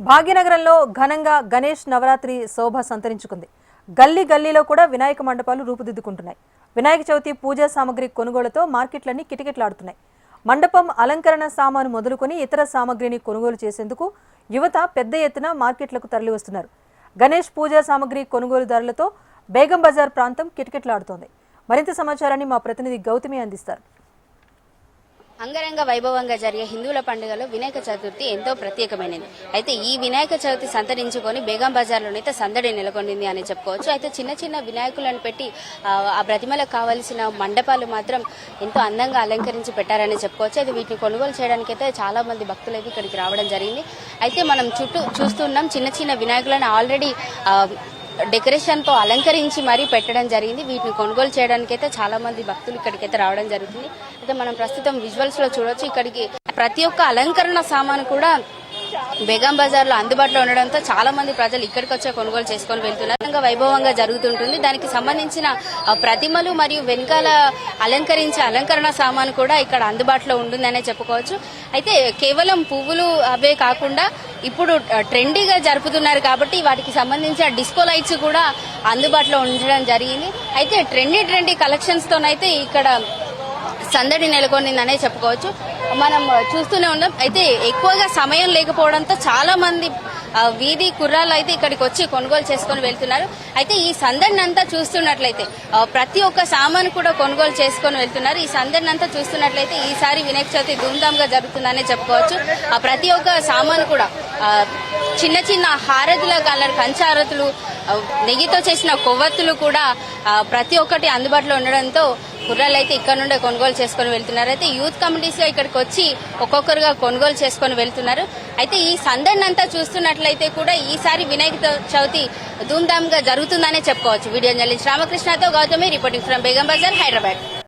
భాగ్యనగరంలో ఘనంగా గణేష్ నవరాత్రి శోభ సంతరించుకుంది. గల్లీ గల్లీలో కూడా వినాయక మండపాలు రూపుదిద్దుకుంటున్నాయి. వినాయక చవితి పూజా సామగ్రి కొనుగోలుతో మార్కెట్లన్నీ కిటకిటలాడుతున్నాయి. మండపం అలంకరణ సామాను మొదలుకొని ఇతర సామగ్రిని కొనుగోలు చేసేందుకు యువత పెద్ద ఎత్తున మార్కెట్లకు తరలివస్తున్నారు. గణేష్ పూజా సామగ్రి కొనుగోలుదారులతో బేగం బజార్ ప్రాంతం కిటకిటలాడుతోంది. మరింత సమాచారాన్ని మా ప్రతినిధి గౌతమి అందిస్తారు. అంగరంగ వైభవంగా జరిగే హిందువుల పండుగలో వినాయక చతుర్థి ఎంతో ప్రత్యేకమైనది. అయితే ఈ వినాయక చవితి సంతరించుకొని బేగం బజార్లోనైతే సందడి నెలకొండింది అని చెప్పుకోవచ్చు. అయితే చిన్న చిన్న వినాయకులను పెట్టి ఆ, ఆ ప్రతిమలకు కావలసిన మండపాలు మాత్రం ఎంతో అందంగా అలంకరించి పెట్టారని చెప్పుకోవచ్చు. అయితే వీటిని కొనుగోలు చేయడానికి అయితే చాలా మంది భక్తులు అయితే ఇక్కడికి రావడం జరిగింది. అయితే మనం చుట్టూ చూస్తున్నాం చిన్న చిన్న వినాయకులను. ఆల్రెడీ డెకరేషన్తో అలంకరించి మరీ పెట్టడం జరిగింది. వీటిని కొనుగోలు చేయడానికి అయితే చాలా మంది భక్తులు ఇక్కడికైతే రావడం జరుగుతుంది. అయితే మనం ప్రస్తుతం విజువల్స్లో చూడొచ్చు. ఇక్కడికి ప్రతి ఒక్క అలంకరణ సామాను కూడా బేగం బజార్లో అందుబాటులో ఉండడంతో చాలా మంది ప్రజలు ఇక్కడికి వచ్చే కొనుగోలు చేసుకొని వెళ్తున్నారు. వైభవంగా జరుగుతుంటుంది. దానికి సంబంధించిన ప్రతిమలు మరియు వెనకాల అలంకరించే అలంకరణ సామాను కూడా ఇక్కడ అందుబాటులో ఉంటుందనే చెప్పుకోవచ్చు. అయితే కేవలం పువ్వులు అవే కాకుండా ఇప్పుడు ట్రెండీగా జరుపుతున్నారు కాబట్టి వాటికి సంబంధించిన డిస్కో లైట్స్ కూడా అందుబాటులో ఉండడం జరిగింది. అయితే ట్రెండీ ట్రెండీ కలెక్షన్స్ తోనైతే ఇక్కడ సందడి నెలకొనిందనే చెప్పుకోవచ్చు. మనం చూస్తూనే ఉన్నాం. అయితే ఎక్కువగా సమయం లేకపోవడంతో చాలా మంది వీధి కుర్రాళ్ళు అయితే ఇక్కడికి వచ్చి కొనుగోలు చేసుకొని వెళ్తున్నారు. అయితే ఈ సందడిని అంతా చూస్తున్నట్లయితే ప్రతి ఒక్క సామాను కూడా కొనుగోలు చేసుకొని వెళ్తున్నారు. ఈ సందడిని అంతా చూస్తున్నట్లయితే ఈసారి వినాయక చవితి ధూమ్ధామ్గా జరుగుతుందనే చెప్పుకోవచ్చు. ఆ, ప్రతి ఒక్క సామాను కూడా చిన్న చిన్న హారతుల కలర్ కంచారతులు నెయ్యితో చేసిన కొవ్వొత్తులు కూడా ప్రతి ఒక్కటి అందుబాటులో ఉండడంతో కుర్రాళ్ళు అయితే ఇక్కడ నుండే కొనుగోలు చేసుకొని వెళ్తున్నారు. అయితే యూత్ కమిటీస్ ఇక్కడికి వచ్చి ఒక్కొక్కరుగా కొనుగోలు చేసుకొని వెళ్తున్నారు. అయితే ఈ సందడిని అంతా చూస్తున్నట్లయితే కూడా ఈసారి వినాయక చవితి ధూమ్ధామ్గా జరుగుతుందనే చెప్పుకోవచ్చు. వీడియో జర్నలిస్ట్ రామకృష్ణతో గౌతమి రిపోర్టింగ్ ఫ్రమ్ బేగం బజార్ హైదరాబాద్.